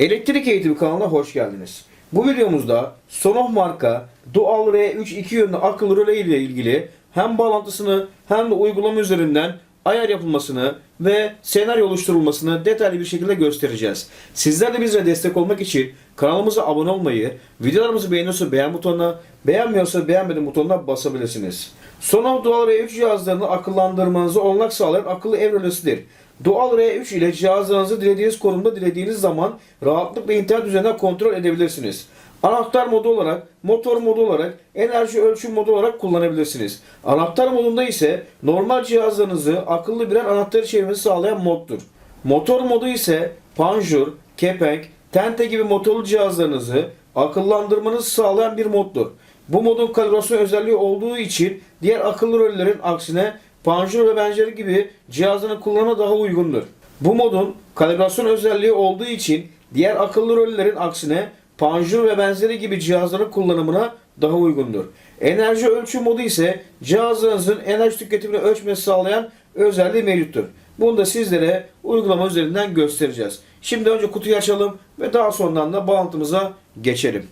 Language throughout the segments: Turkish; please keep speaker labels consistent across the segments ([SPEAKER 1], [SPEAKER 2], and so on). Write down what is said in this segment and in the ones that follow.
[SPEAKER 1] Elektrik Eğitimi kanalına hoş geldiniz. Bu videomuzda Sonoff marka Dual R3 iki yönlü akıllı röle ile ilgili hem bağlantısını hem de uygulama üzerinden ayar yapılmasını ve senaryo oluşturulmasını detaylı bir şekilde göstereceğiz. Sizler de bize destek olmak için kanalımıza abone olmayı, videolarımızı beğeniyorsa beğen butonuna, beğenmiyorsa beğenmedim butonuna basabilirsiniz. Sonoff Dual R3 cihazlarını akıllandırmanızı olanak sağlayan akıllı ev rölesidir. Dual R3 ile cihazlarınızı dilediğiniz konumda dilediğiniz zaman rahatlıkla internet üzerinden kontrol edebilirsiniz. Anahtar modu olarak, motor modu olarak, enerji ölçüm modu olarak kullanabilirsiniz. Anahtar modunda ise normal cihazlarınızı akıllı birer anahtarı çevirmesi sağlayan moddur. Motor modu ise panjur, kepenk, tente gibi motorlu cihazlarınızı akıllandırmanızı sağlayan bir moddur. Bu modun kalibrasyon özelliği olduğu için diğer akıllı röllerin aksine panjur ve benzeri gibi cihazların kullanıma daha uygundur. Bu modun kalibrasyon özelliği olduğu için diğer akıllı röllerin aksine panjur ve benzeri gibi cihazların kullanımına daha uygundur. Enerji ölçüm modu ise cihazlarınızın enerji tüketimini ölçmesi sağlayan özelliği mevcuttur. Bunu da sizlere uygulama üzerinden göstereceğiz. Şimdi önce kutuyu açalım ve daha sonradan da bağlantımıza geçelim.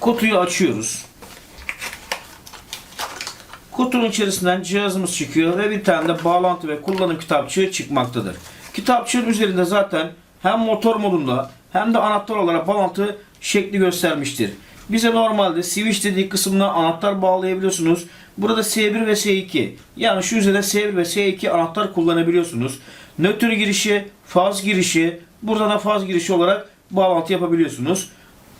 [SPEAKER 1] Kutuyu açıyoruz. Kutunun içerisinden cihazımız çıkıyor ve bir tane de bağlantı ve kullanım kitapçığı çıkmaktadır. Kitapçığın üzerinde zaten hem motor modunda hem de anahtar olarak bağlantı şekli göstermiştir. Bize normalde switch dediği kısmına anahtar bağlayabiliyorsunuz. Burada S1 ve S2 yani şu üzerinde S1 ve S2 anahtar kullanabiliyorsunuz. Nötr girişi, faz girişi, burada da faz girişi olarak bağlantı yapabiliyorsunuz.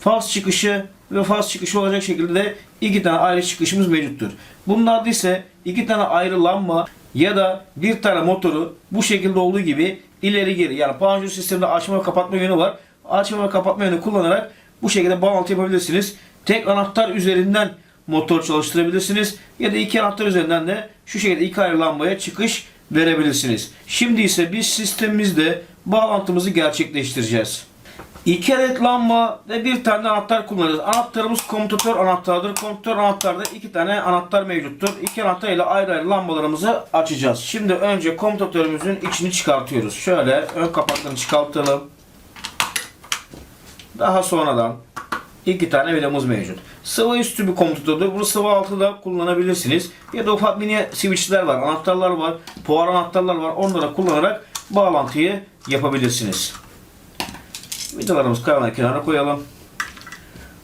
[SPEAKER 1] Faz çıkışı ve faz çıkışı olacak şekilde de iki tane ayrı çıkışımız mevcuttur. Bunlarda ise iki tane ayrı lamba ya da bir tane motoru bu şekilde olduğu gibi ileri geri yani panjur sisteminde açma ve kapatma yönü var. Açma ve kapatma yönü kullanarak bu şekilde bağlantı yapabilirsiniz. Tek anahtar üzerinden motor çalıştırabilirsiniz ya da iki anahtar üzerinden de şu şekilde iki ayrı lambaya çıkış verebilirsiniz. Şimdi ise biz sistemimizde bağlantımızı gerçekleştireceğiz. İki adet lamba ve bir tane anahtar kullanacağız. Anahtarımız komutatör anahtardır. Komutatör anahtarda iki tane anahtar mevcuttur. İki anahtar ile ayrı ayrı lambalarımızı açacağız. Şimdi önce komutatörümüzün içini çıkartıyoruz. Şöyle ön kapaklarını çıkartalım. Daha sonradan iki tane vidamız mevcut. Sıvı üstü bir komutatördür. Bunu sıvı altı da kullanabilirsiniz. Ya da ufak mini switchler var, anahtarlar var, puar anahtarlar var. Onları kullanarak bağlantıyı yapabilirsiniz. Vidalarımız kaynağına kenara koyalım.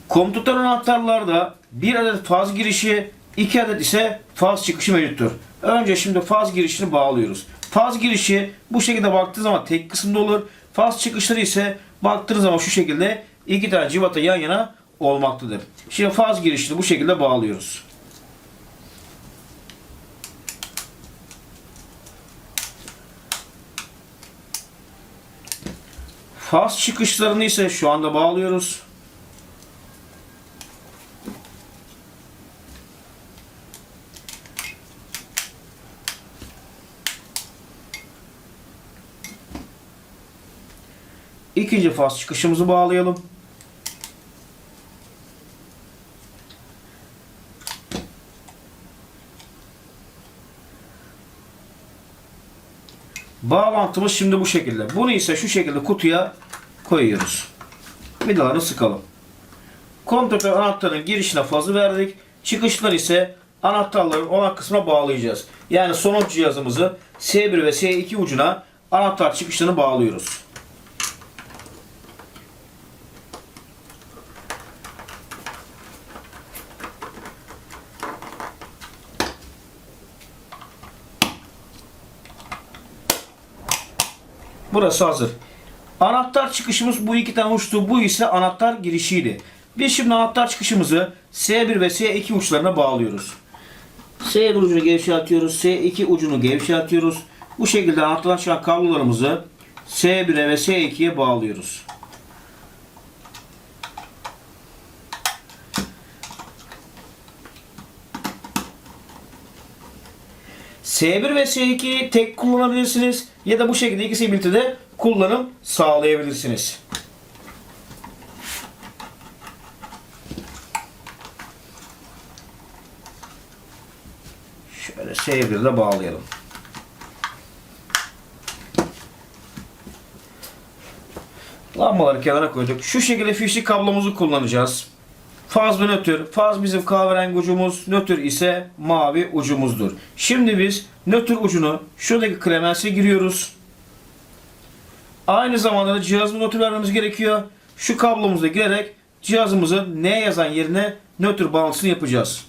[SPEAKER 1] Komutatör anahtarlarda bir adet faz girişi, iki adet ise faz çıkışı mevcuttur. Önce şimdi faz girişini bağlıyoruz. Faz girişi bu şekilde baktığı zaman tek kısımda olur. Faz çıkışları ise baktığınız zaman şu şekilde iki tane civata yan yana olmaktadır. Şimdi faz girişini bu şekilde bağlıyoruz. Faz çıkışlarını ise şu anda bağlıyoruz. İkinci faz çıkışımızı bağlayalım. Bağlantımız şimdi bu şekilde. Bunu ise şu şekilde kutuya koyuyoruz. Vidalarını sıkalım. Komutatör anahtarın girişine fazı verdik. Çıkışlar ise anahtarların olan kısmına bağlayacağız. Yani sonuç cihazımızı S1 ve S2 ucuna anahtar çıkışlarını bağlıyoruz. Burası hazır. Anahtar çıkışımız bu iki tane uçtu. Bu ise anahtar girişiydi. Biz şimdi anahtar çıkışımızı S1 ve S2 uçlarına bağlıyoruz. S1 ucunu gevşetiyoruz. S2 ucunu gevşetiyoruz. Bu şekilde anahtardan çıkan kablolarımızı S1'e ve S2'ye bağlıyoruz. S1 ve S2'yi tek kullanabilirsiniz ya da bu şekilde ikisi birlikte de kullanım sağlayabilirsiniz. Şöyle S1'i de bağlayalım. Lambaları kenara koyduk. Şu şekilde fişli kablomuzu kullanacağız. Faz ve nötr. Faz bizim kahverengi ucumuz. Nötr ise mavi ucumuzdur. Şimdi biz nötr ucunu şuradaki klemense giriyoruz. Aynı zamanda da cihazımıza nötr vermemiz gerekiyor. Şu kablomuza girerek cihazımızın ne yazan yerine nötr bağlantısını yapacağız.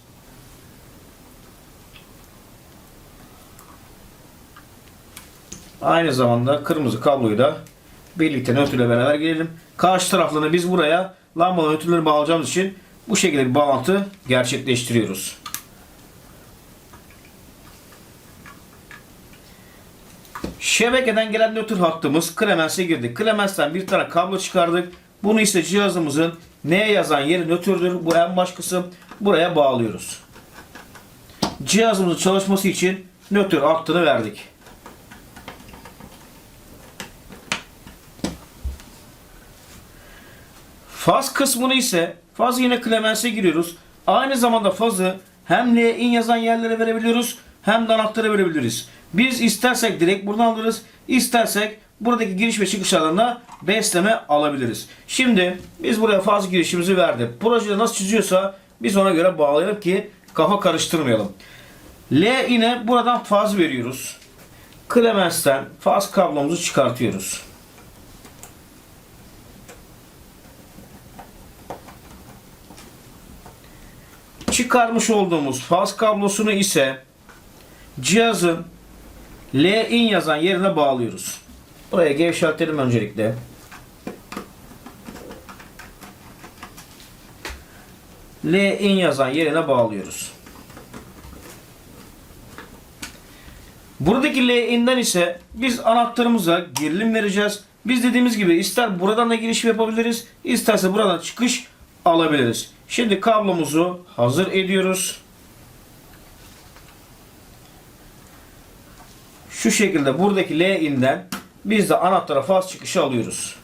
[SPEAKER 1] Aynı zamanda kırmızı kabloyu da birlikte nötrle beraber gelelim. Karşı taraflarını biz buraya lambalı nötrleri bağlayacağımız için bu şekilde bir bağlantı gerçekleştiriyoruz. Şebekeden gelen nötr hattımız Clemens'e girdi. Clemens'ten bir tane kablo çıkardık. Bunu ise cihazımızın ne yazan yeri nötrdür. Bu en baş kısım. Buraya bağlıyoruz. Cihazımızın çalışması için nötr hattını verdik. Faz kısmını ise faz yine Clemens'e giriyoruz. Aynı zamanda fazı hem L in yazan yerlere verebiliyoruz hem de anahtara verebiliriz. Biz istersek direkt buradan alırız. istersek buradaki giriş ve çıkışlardan da besleme alabiliriz. Şimdi biz buraya faz girişimizi verdik. Projede nasıl çiziyorsa biz ona göre bağlayalım ki kafa karıştırmayalım. L ine buradan faz veriyoruz. Clemens'ten faz kablomuzu çıkartıyoruz. çıkarmış olduğumuz faz kablosunu ise cihazın L in yazan yerine bağlıyoruz. Buraya gevşetelim öncelikle. L in yazan yerine bağlıyoruz. Buradaki L in'den ise biz anahtarımıza gerilim vereceğiz. Biz dediğimiz gibi ister buradan da giriş yapabiliriz, isterse buradan çıkış alabiliriz. Şimdi kablomuzu hazır ediyoruz. Şu şekilde buradaki L inden biz de anahtara faz çıkışı alıyoruz.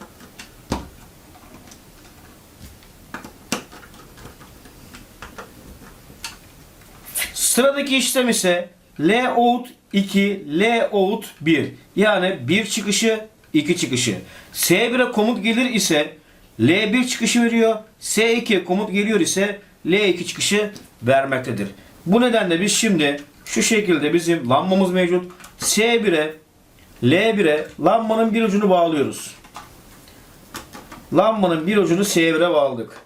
[SPEAKER 1] Sıradaki işlem ise L out 2, L out 1. Yani bir çıkışı, iki çıkışı. S1'e komut gelir ise L1 çıkışı veriyor. S2'ye komut geliyor ise L2 çıkışı vermektedir. Bu nedenle biz şimdi şu şekilde bizim lambamız mevcut. S1'e L1'e lambanın bir ucunu bağlıyoruz. Lambanın bir ucunu S1'e bağladık.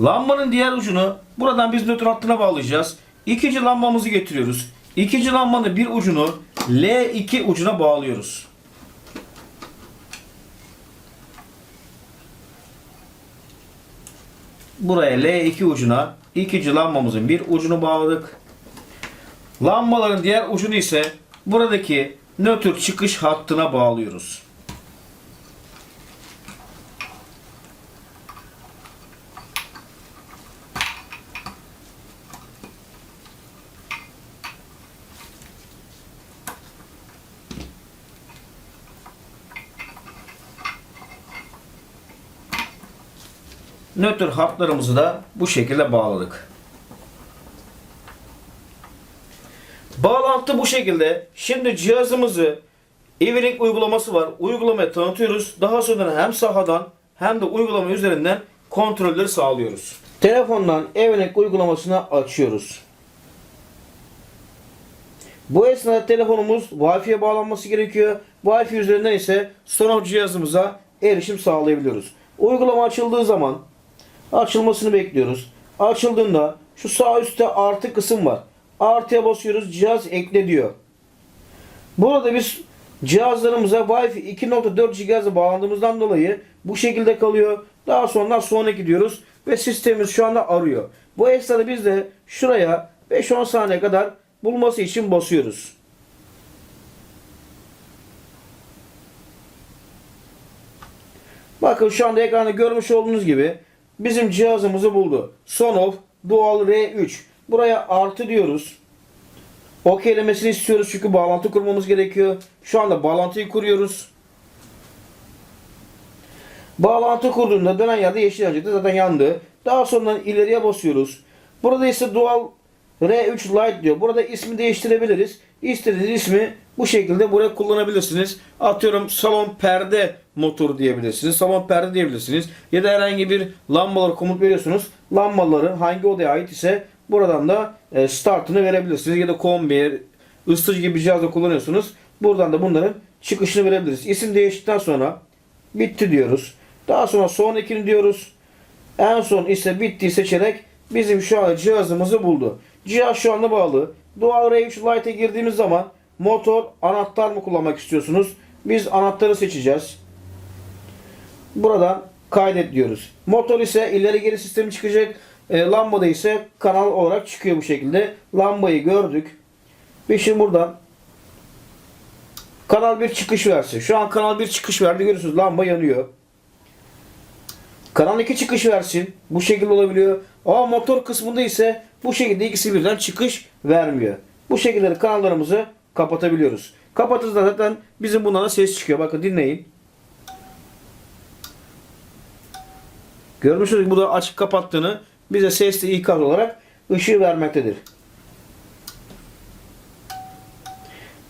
[SPEAKER 1] Lambanın diğer ucunu buradan biz nötr hattına bağlayacağız. İkinci lambamızı getiriyoruz. İkinci lambanın bir ucunu L2 ucuna bağlıyoruz. Buraya L2 ucuna ikinci lambamızın bir ucunu bağladık. Lambaların diğer ucunu ise buradaki nötr çıkış hattına bağlıyoruz. Nötr hatlarımızı da bu şekilde bağladık. Bağlantı bu şekilde. Şimdi cihazımızı Evelink uygulaması var. Uygulamayı tanıtıyoruz. Daha sonra hem sahadan hem de uygulama üzerinden kontrolleri sağlıyoruz. Telefondan Evelink uygulamasını açıyoruz. Bu esnada telefonumuz Wi-Fi'ye bağlanması gerekiyor. Wi-Fi üzerinden ise Sonos cihazımıza erişim sağlayabiliyoruz. Uygulama açıldığı zaman açılmasını bekliyoruz. Açıldığında şu sağ üstte artı kısım var. Artıya basıyoruz. Cihaz ekle diyor. Burada biz cihazlarımıza Wi-Fi 2.4 GHz'e bağlandığımızdan dolayı bu şekilde kalıyor. Daha sonra sonraki diyoruz ve sistemimiz şu anda arıyor. Bu esnada biz de şuraya 5-10 saniye kadar bulması için basıyoruz. Bakın şu anda ekranda görmüş olduğunuz gibi bizim cihazımızı buldu. Sonoff Dual R3. Buraya artı diyoruz. OK kelimesini istiyoruz çünkü bağlantı kurmamız gerekiyor. Şu anda bağlantıyı kuruyoruz. Bağlantı kurduğunda dönen yerde yeşil yanacak. Zaten yandı. Daha sonra ileriye basıyoruz. Burada ise Dual R3 Lite diyor. Burada ismi değiştirebiliriz. İstediğiniz ismi bu şekilde buraya kullanabilirsiniz. Atıyorum salon perde motoru diyebilirsiniz. Salon perde diyebilirsiniz. Ya da herhangi bir lambaları komut veriyorsunuz. Lambaları hangi odaya ait ise buradan da e, startını verebilirsiniz. Ya da kombi, ısıtıcı gibi bir cihazla kullanıyorsunuz. Buradan da bunların çıkışını verebiliriz. İsim değiştikten sonra bitti diyoruz. Daha sonra sonrakini diyoruz. En son ise bitti seçerek bizim şu an cihazımızı buldu. Cihaz şu anda bağlı. Dual 3 Lite'e girdiğimiz zaman motor anahtar mı kullanmak istiyorsunuz? Biz anahtarı seçeceğiz. Buradan kaydet diyoruz. Motor ise ileri geri sistemi çıkacak. E, lambada ise kanal olarak çıkıyor bu şekilde. Lambayı gördük. Biz şimdi buradan kanal 1 çıkış versin. Şu an kanal 1 çıkış verdi. Görüyorsunuz lamba yanıyor. Kanal 2 çıkış versin. Bu şekilde olabiliyor. Ama motor kısmında ise bu şekilde ikisi birden çıkış vermiyor. Bu şekilde kanallarımızı kapatabiliyoruz. Kapatırsa zaten bizim bundan da ses çıkıyor. Bakın dinleyin. Görmüşsünüz bu da açıp kapattığını bize sesli ikaz olarak ışığı vermektedir.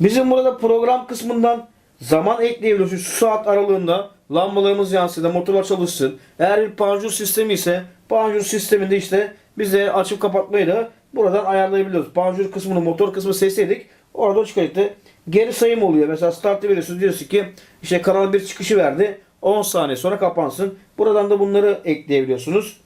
[SPEAKER 1] Bizim burada program kısmından zaman ekleyebiliyoruz. Şu saat aralığında lambalarımız yansın da motorlar çalışsın. Eğer bir panjur sistemi ise panjur sisteminde işte bize açıp kapatmayı da buradan ayarlayabiliyoruz. Panjur kısmını motor kısmı seçseydik orada çıkacaktı. Geri sayım oluyor. Mesela startı veriyorsunuz diyorsun ki işte kanal 1 çıkışı verdi. 10 saniye sonra kapansın. Buradan da bunları ekleyebiliyorsunuz.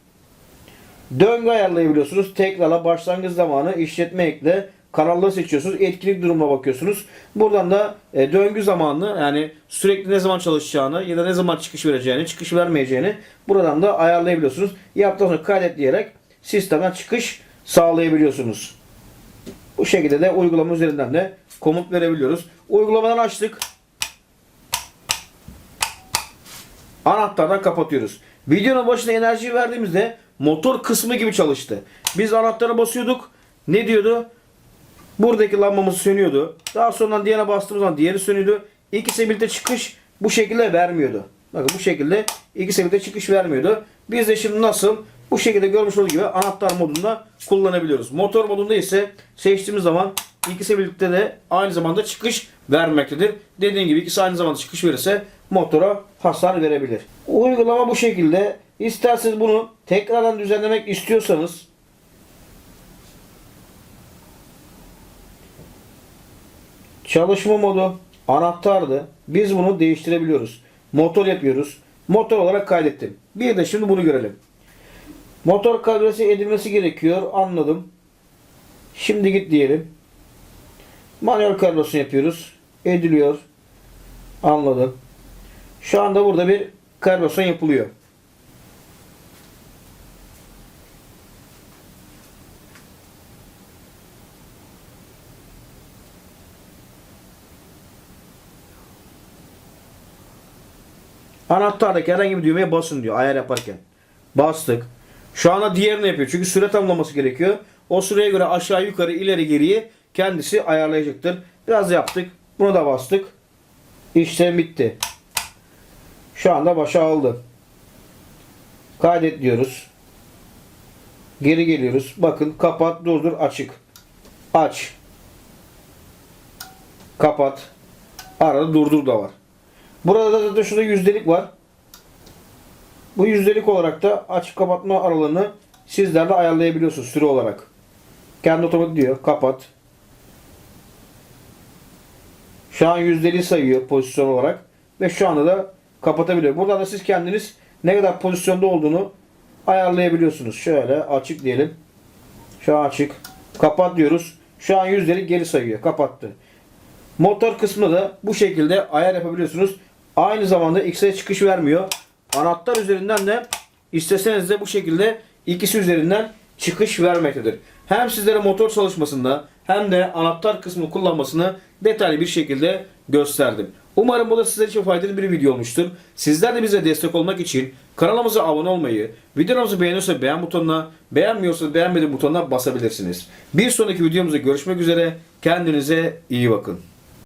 [SPEAKER 1] Döngü ayarlayabiliyorsunuz. Tekrarla başlangıç zamanı işletme ekle. Kanalları seçiyorsunuz. Etkinlik durumuna bakıyorsunuz. Buradan da e, döngü zamanını yani sürekli ne zaman çalışacağını ya da ne zaman çıkış vereceğini, çıkış vermeyeceğini buradan da ayarlayabiliyorsunuz. Yaptıktan sonra kaydet diyerek sistemden çıkış sağlayabiliyorsunuz. Bu şekilde de uygulama üzerinden de komut verebiliyoruz. Uygulamadan açtık. Anahtardan kapatıyoruz. Videonun başına enerji verdiğimizde motor kısmı gibi çalıştı. Biz anahtara basıyorduk. Ne diyordu? Buradaki lambamız sönüyordu. Daha sonra diğerine bastığımız zaman diğeri sönüyordu. İkisi birlikte çıkış bu şekilde vermiyordu. Bakın bu şekilde ikisi birlikte çıkış vermiyordu. Biz de şimdi nasıl bu şekilde görmüş olduğu gibi anahtar modunda kullanabiliyoruz. Motor modunda ise seçtiğimiz zaman ikisi birlikte de aynı zamanda çıkış vermektedir. Dediğim gibi ikisi aynı zamanda çıkış verirse motora hasar verebilir. Uygulama bu şekilde. İsterseniz bunu tekrardan düzenlemek istiyorsanız Çalışma modu anahtardı. Biz bunu değiştirebiliyoruz. Motor yapıyoruz. Motor olarak kaydettim. Bir de şimdi bunu görelim. Motor kalibresi edilmesi gerekiyor. Anladım. Şimdi git diyelim. Manuel kalibrasyon yapıyoruz. Ediliyor. Anladım. Şu anda burada bir kalibrasyon yapılıyor. Anahtardaki herhangi bir düğmeye basın diyor ayar yaparken. Bastık. Şu anda diğerini yapıyor. Çünkü süre tamamlaması gerekiyor. O süreye göre aşağı yukarı ileri geriyi kendisi ayarlayacaktır. Biraz yaptık. Bunu da bastık. İşlem bitti. Şu anda başa aldı. Kaydet diyoruz. Geri geliyoruz. Bakın kapat, durdur, açık. Aç. Kapat. Arada durdur da var. Burada da zaten şurada yüzdelik var. Bu yüzdelik olarak da açıp kapatma aralığını sizler de ayarlayabiliyorsunuz süre olarak. Kendi otomatik diyor. Kapat. Şu an yüzdeliği sayıyor pozisyon olarak. Ve şu anda da kapatabiliyor. Buradan da siz kendiniz ne kadar pozisyonda olduğunu ayarlayabiliyorsunuz. Şöyle açık diyelim. Şu an açık. Kapat diyoruz. Şu an yüzdelik geri sayıyor. Kapattı. Motor kısmında da bu şekilde ayar yapabiliyorsunuz. Aynı zamanda X'e çıkış vermiyor. Anahtar üzerinden de isteseniz de bu şekilde ikisi üzerinden çıkış vermektedir. Hem sizlere motor çalışmasında hem de anahtar kısmını kullanmasını detaylı bir şekilde gösterdim. Umarım bu da sizler için faydalı bir video olmuştur. Sizler de bize destek olmak için kanalımıza abone olmayı, videomuzu beğeniyorsa beğen butonuna, beğenmiyorsa beğenmedi butonuna basabilirsiniz. Bir sonraki videomuzda görüşmek üzere. Kendinize iyi bakın.